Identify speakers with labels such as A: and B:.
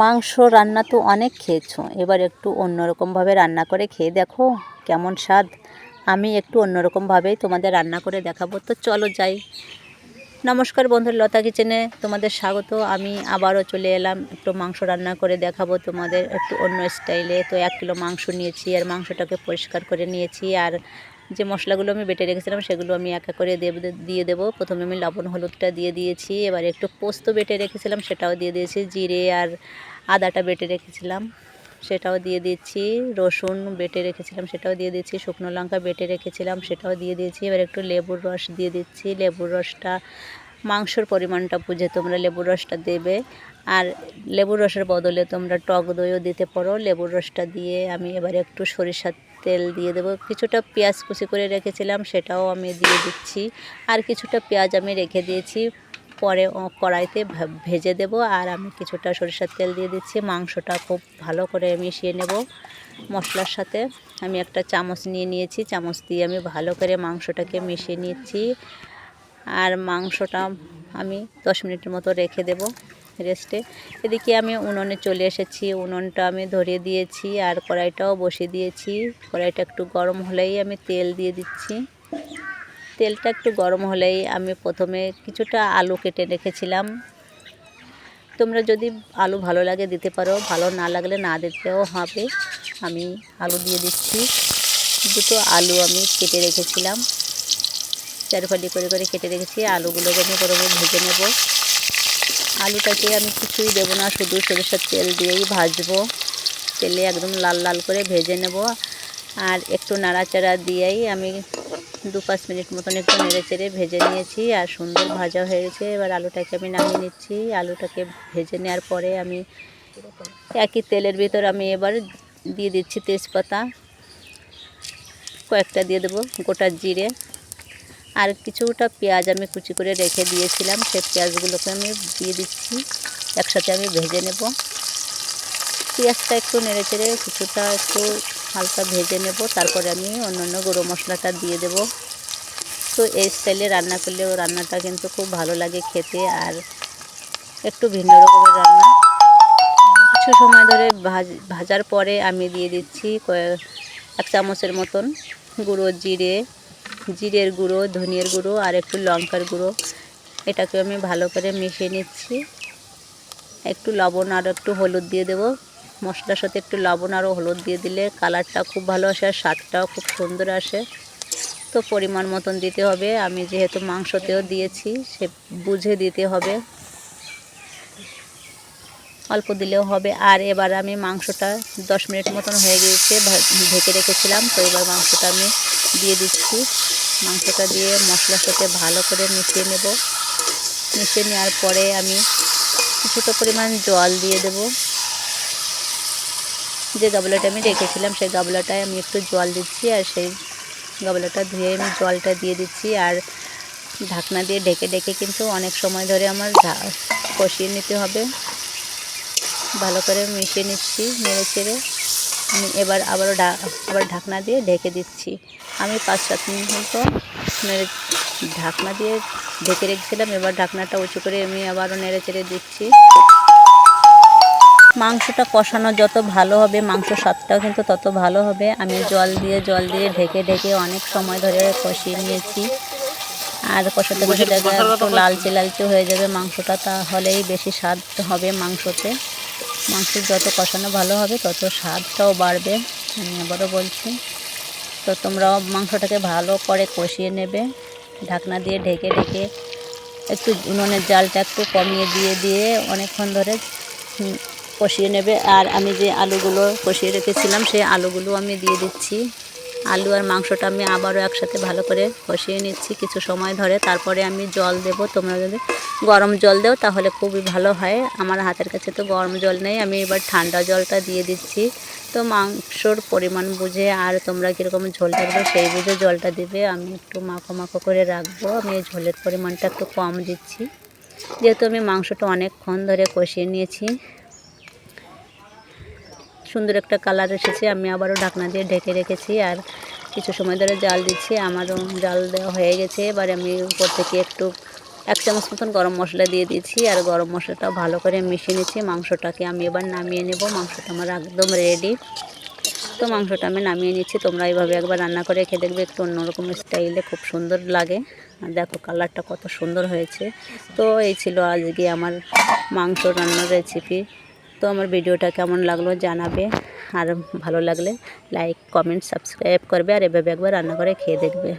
A: মাংস রান্না তো অনেক খেয়েছো। এবার একটু অন্যরকমভাবে রান্না করে খেয়ে দেখো কেমন স্বাদ। আমি একটু অন্যরকমভাবেই তোমাদের রান্না করে দেখাবো। তো চলো যাই। নমস্কার বন্ধু লতা কিচেনে তোমাদের স্বাগত। আমি আবারও চলে এলাম একটু মাংস রান্না করে দেখাবো তোমাদের একটু অন্য স্টাইলে। তো এক কিলো মাংস নিয়েছি আর মাংসটাকে পরিষ্কার করে নিয়েছি। আর যে মশলাগুলো আমি বেটে রেখেছিলাম, সেগুলো আমি এক করে দেব দিয়ে দেবো। প্রথমে আমি লবণ, হলুদটা দিয়ে দিয়েছি। এবার একটু পোস্ত বেটে রেখেছিলাম, সেটাও দিয়ে দিয়েছি। জিরে আর আদাটা বেটে রেখেছিলাম, সেটাও দিয়ে দিচ্ছি রসুন বেটে রেখেছিলাম, সেটাও দিয়ে দিচ্ছি শুকনো লঙ্কা বেটে রেখেছিলাম, সেটাও দিয়ে দিয়েছি। এবার একটু লেবুর রস দিয়ে দিচ্ছি। লেবুর রসটা, মাংসর পরিমাণটা বুঝে তোমরা লেবুর রসটা দেবে। আর লেবুর রসের বদলে তোমরা টক দইও দিতে পারো। লেবুর রসটা দিয়ে আমি এবার একটু সরিষার তেল দিয়ে দেবো। কিছুটা পেঁয়াজ কুচি করে রেখেছিলাম, সেটাও আমি দিয়ে দিচ্ছি। আর কিছুটা পেঁয়াজ আমি রেখে দিয়েছি। পরে কড়াইতে ভেজে দেব আর আমি কিছুটা সরিষার তেল দিয়ে দিচ্ছি। মাংসটা খুব ভালো করে মিশিয়ে নেব মশলার সাথে। আমি একটা চামচ নিয়ে নিয়েছি। চামচ দিয়ে আমি ভালো করে মাংসটাকে মিশিয়ে নিচ্ছি। আর মাংসটা আমি দশ মিনিটের মতো রেখে দেব। রেস্টে। এদিকে আমি উনুনে চলে এসেছি। উনুনটা আমি ধরিয়ে দিয়েছি আর কড়াইটাও বসিয়ে দিয়েছি। কড়াইটা একটু গরম হলেই আমি তেল দিয়ে দিচ্ছি। তেলটা একটু গরম হলেই আমি প্রথমে কিছুটা আলু কেটে রেখেছিলাম। তোমরা যদি আলু ভালো লাগে দিতে পারো, ভালো না লাগলে না দিতেও হবে। আমি আলু দিয়ে দিচ্ছি। দুটো আলু আমি কেটে রেখেছিলাম। চারফালি করে করে কেটে রেখেছি। আলুগুলোকে আমি প্রথমে ভেজে নেব। আলুটাকে আমি কিছুই দেবো না, শুধু সরিষার তেল দিয়েই ভাজবো। তেলে একদম লাল লাল করে ভেজে নেব। আর একটু নাড়াচাড়া দিয়েই আমি দু পাঁচ মিনিট মতন একটু নেড়ে চেড়ে ভেজে নিয়েছি আর সুন্দর ভাজা হয়ে গেছে। এবার আলুটাকে আমি নামিয়ে নিচ্ছি। আলুটাকে ভেজে নেওয়ার পরে আমি একই তেলের ভিতর আমি এবার দিয়ে দিচ্ছি তেজপাতা। কয়েকটা দিয়ে দেবো গোটা জিরে। আর কিছুটা পেঁয়াজ আমি কুচি করে রেখে দিয়েছিলাম। সেই পেঁয়াজগুলোকে আমি দিয়ে দিচ্ছি। একসাথে আমি ভেজে নেব। পেঁয়াজটা একটু নেড়ে চেড়ে কিছুটা একটু হালকা ভেজে নেব। তারপরে আমি অন্য অন্য গুঁড়ো মশলাটা দিয়ে দেব। তো এই স্টাইলে রান্না করলেও রান্নাটা কিন্তু খুব ভালো লাগে খেতে আর একটু ভিন্ন রকমের রান্না। কিছু সময় ধরে ভাজ, ভাজার পরে আমি দিয়ে দিচ্ছি কয়ে- এক চামচের মতন গুঁড়ো জিরে জিরের গুঁড়ো, ধনিয়ার গুঁড়ো আর একটু লঙ্কার গুঁড়ো। এটাকে আমি ভালো করে মিশিয়ে নিচ্ছি। একটু লবণ আর একটু হলুদ দিয়ে দেবো। মশলার সাথে একটু লবণ আরও হলুদ দিয়ে দিলে কালারটা খুব ভালো আসে আর স্বাদটাও খুব সুন্দর আসে। তো পরিমাণ মতন দিতে হবে। আমি যেহেতু মাংসতেও দিয়েছি, সে বুঝে দিতে হবে। অল্প দিলেও হবে। আর এবার আমি মাংসটা দশ মিনিট মতন হয়ে গিয়েছে ঢেকে রেখেছিলাম। তো এবার মাংসটা আমি দিয়ে দিচ্ছি। মাংসটা দিয়ে মশলার সাথে ভালো করে মিশিয়ে নেব। মিশিয়ে নেওয়ার পরে আমি কিছুটা পরিমাণ জল দিয়ে দেব। যে গাবলাটা আমি রেখেছিলাম, সেই গাবলাটায় আমি একটু জল দিচ্ছি আর সেই গাবলাটা ধুয়ে আমি জলটা দিয়ে দিচ্ছি। আর ঢাকনা দিয়ে ঢেকে ঢেকে কিন্তু অনেক সময় ধরে আমার কষিয়ে নিতে হবে। ভালো করে মিশিয়ে নিচ্ছি, নেড়ে চেড়ে। আমি এবার আবারও ঢা আবার ঢাকনা দিয়ে ঢেকে দিচ্ছি। আমি পাঁচ সাত মিনিট মতো নেড়ে ঢাকনা দিয়ে ঢেকে রেখেছিলাম এবার ঢাকনাটা উঁচু করে আমি আবারও নেড়ে চেড়ে দিচ্ছি। মাংসটা কষানো যত ভালো হবে মাংস স্বাদটাও কিন্তু তত ভালো হবে। আমি জল দিয়ে জল দিয়ে ঢেকে ঢেকে অনেক সময় ধরে কষিয়ে নিয়েছি। আর কষাতে কষাতে একটু লালচে লালচে হয়ে যাবে মাংসটা তাহলেই বেশি স্বাদ হবে মাংসতে। মাংস যত কষানো ভালো হবে, তত স্বাদটাও বাড়বে, আমি আবারও বলছি। তো তোমরাও মাংসটাকে ভালো করে কষিয়ে নেবে, ঢাকনা দিয়ে ঢেকে ঢেকে একটু উনুনের জালটা একটু কমিয়ে দিয়ে দিয়ে অনেকক্ষণ ধরে কষিয়ে নেবে। আর আমি যে আলুগুলো কষিয়ে রেখেছিলাম, সেই আলুগুলো আমি দিয়ে দিচ্ছি। আলু আর মাংসটা আমি আবারও একসাথে ভালো করে কষিয়ে নিচ্ছি কিছু সময় ধরে। তারপরে আমি জল দেব। তোমরা যদি গরম জল দেও তাহলে খুবই ভালো হয়। আমার হাতের কাছে তো গরম জল নেই। আমি এবার ঠান্ডা জলটা দিয়ে দিচ্ছি। তো মাংসর পরিমাণ বুঝে আর তোমরা কীরকম ঝোল থাকবে সেই বুঝে জলটা দিবে। আমি একটু মাখো মাখো করে রাখব। আমি এই ঝোলের পরিমাণটা একটু কম দিচ্ছি। যেহেতু আমি মাংসটা অনেকক্ষণ ধরে কষিয়ে নিয়েছি। সুন্দর একটা কালার এসেছে, আমি আবারও ঢাকনা দিয়ে ঢেকে রেখেছি আর কিছু সময় ধরে জাল দিচ্ছি, আমারও জাল দেওয়া হয়ে গেছে। এবার আমি উপর থেকে একটু এক চামচ মতন গরম মশলা দিয়ে দিয়েছি আর গরম মশলাটা ভালো করে মিশিয়ে নিচ্ছি, মাংসটাকে আমি এবার নামিয়ে নেব, মাংসটা আমার একদম রেডি তো মাংসটা আমি নামিয়ে নিচ্ছি, তোমরা এইভাবে একবার রান্না করে খেয়ে দেখবে, একটু অন্যরকম স্টাইলে খুব সুন্দর লাগে। আর দেখো কালারটা কত সুন্দর হয়েছে। তো এই ছিল আজকে আমার মাংস রান্নার রেসিপি তো আমার ভিডিওটা কেমন লাগল জানাবে আর ভালো লাগলে লাইক কমেন্ট সাবস্ক্রাইব করবে আর এভাবে একবার রান্না করে খেয়ে দেখবে।